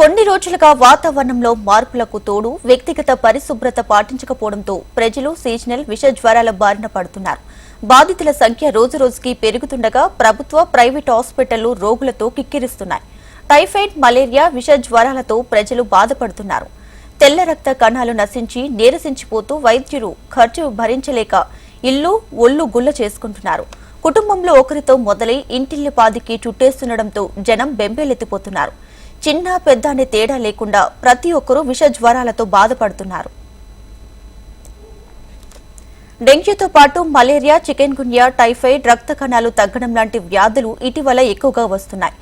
కొన్ని రోజులుగా వాతావరణంలో మార్పులకు తోడు వ్యక్తిగత పరిశుభ్రత పాటించకపోవడంతో ప్రజలు సీజనల్ విష జ్వరాల బారిన పడుతున్నారు. బాధితుల సంఖ్య రోజురోజుకి పెరుగుతుండగా ప్రభుత్వ ప్రైవేట్ హాస్పిటళ్ళు రోగులతో కిక్కిరిస్తున్నాయి. టైఫాయిడ్ మలేరియా విష జ్వరాలతో ప్రజలు బాధపడుతున్నారు. తెల్ల రక్త కణాలు నశించి నీరసించిపోతూ వైద్యులు ఖర్చు భరించలేక ఇల్లు ఒళ్ళు గుల్ల చేసుకుంటున్నారు. కుటుంబంలో ఒకరితో మొదలై ఇంటిల్లిపాదికి చుట్టేస్తుండటంతో జనం బెంబేలెత్తిపోతున్నారు. చిన్న పెద్ద అనే తేడా లేకుండా ప్రతి ఒక్కరూ విష జ్వరాలతో బాధపడుతున్నారు. డెంగ్యూతో పాటు మలేరియా చికెన్ గున్యా టైఫాయిడ్ రక్త కణాలు తగ్గడం లాంటి వ్యాధులు ఇటీవల ఎక్కువగా వస్తున్నాయి.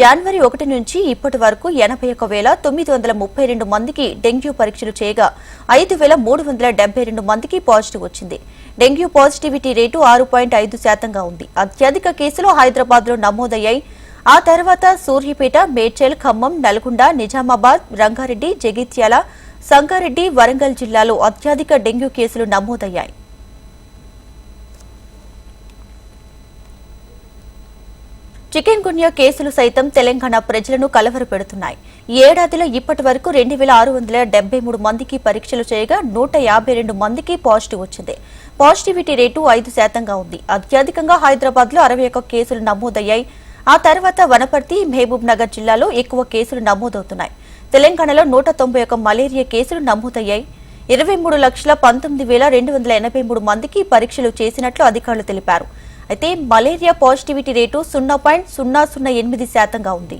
జనవరి ఒకటి నుంచి ఇప్పటి వరకు ఎనభై ఒక వేల తొమ్మిది వందల ముప్పై రెండు మందికి డెంగ్యూ పరీక్షలు చేయగా ఐదు వేల మూడు వందల డెబ్బై రెండు మందికి పాజిటివ్ వచ్చింది. డెంగ్యూ పాజిటివిటీ రేటు ఆరు పాయింట్ ఐదు శాతంగా ఉంది. అత్యధిక కేసులు హైదరాబాద్లో నమోదయ్యాయి. ఆ తర్వాత సూర్యపేట మేడ్చల్ ఖమ్మం నల్గొండ నిజామాబాద్ రంగారెడ్డి జగిత్యాల సంగారెడ్డి వరంగల్ జిల్లాలో అత్యధిక డెంగ్యూ కేసులు నమోదయ్యాయి. చికెన్ గున్యా కేసులు సైతం తెలంగాణ ప్రజలను కలవరపెడుతున్నాయి. ఈ ఏడాదిలో ఇప్పటి వరకు రెండు వేల ఆరు వందల డెబ్బై మూడు మందికి పరీక్షలు చేయగా నూట యాభై రెండు మందికి పాజిటివ్ వచ్చింది. పాజిటివిటీ రేటు ఐదు శాతంగా ఉంది. అత్యధికంగా హైదరాబాద్లో అరవై ఒక్క కేసులు నమోదయ్యాయి. ఆ తర్వాత వనపర్తి మహబూబ్ నగర్ జిల్లాలో ఎక్కువ కేసులు నమోదవుతున్నాయి. తెలంగాణలో నూట తొంభై ఒక్క మలేరియా కేసులు నమోదయ్యాయి. ఇరవై మూడు లక్షల పంతొమ్మిది వేల రెండు వందల ఎనభై మూడు మందికి పరీక్షలు చేసినట్లు అధికారులు తెలిపారు. అయితే మలేరియా పాజిటివిటీ రేటు సున్నా పాయింట్ సున్నా సున్నా ఎనిమిది శాతంగా ఉంది.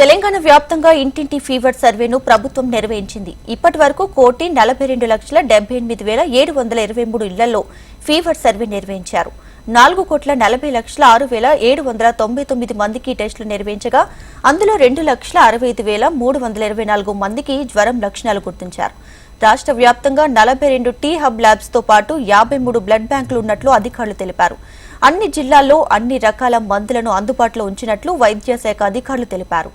తెలంగాణ వ్యాప్తంగా ఇంటింటి ఫీవర్ సర్వేను ప్రభుత్వం నిర్వహించింది. ఇప్పటి వరకు కోటి నలభై రెండు లక్షల డెబ్బై ఎనిమిది వేల ఏడు వందల ఇరవై మూడు ఇళ్ళలో ఫీవర్ సర్వే నిర్వహించారు. నాలుగు కోట్ల నలభై లక్షల ఆరు వేల ఏడు వందల తొంభై తొమ్మిది మందికి టెస్టులు నిర్వహించగా అందులో రెండు లక్షల అరవై ఐదు వేల మూడు వందల ఇరవై నాలుగు మందికి జ్వరం లక్షణాలు గుర్తించారు. రాష్ట్ర వ్యాప్తంగా నలభై రెండు టీ హబ్ ల్యాబ్స్తో పాటు యాభై మూడు బ్లడ్ బ్యాంకులు ఉన్నట్లు అధికారులు తెలిపారు. అన్ని జిల్లాల్లో అన్ని రకాల మందులను అందుబాటులో ఉంచినట్లు వైద్య శాఖ అధికారులు తెలిపారు.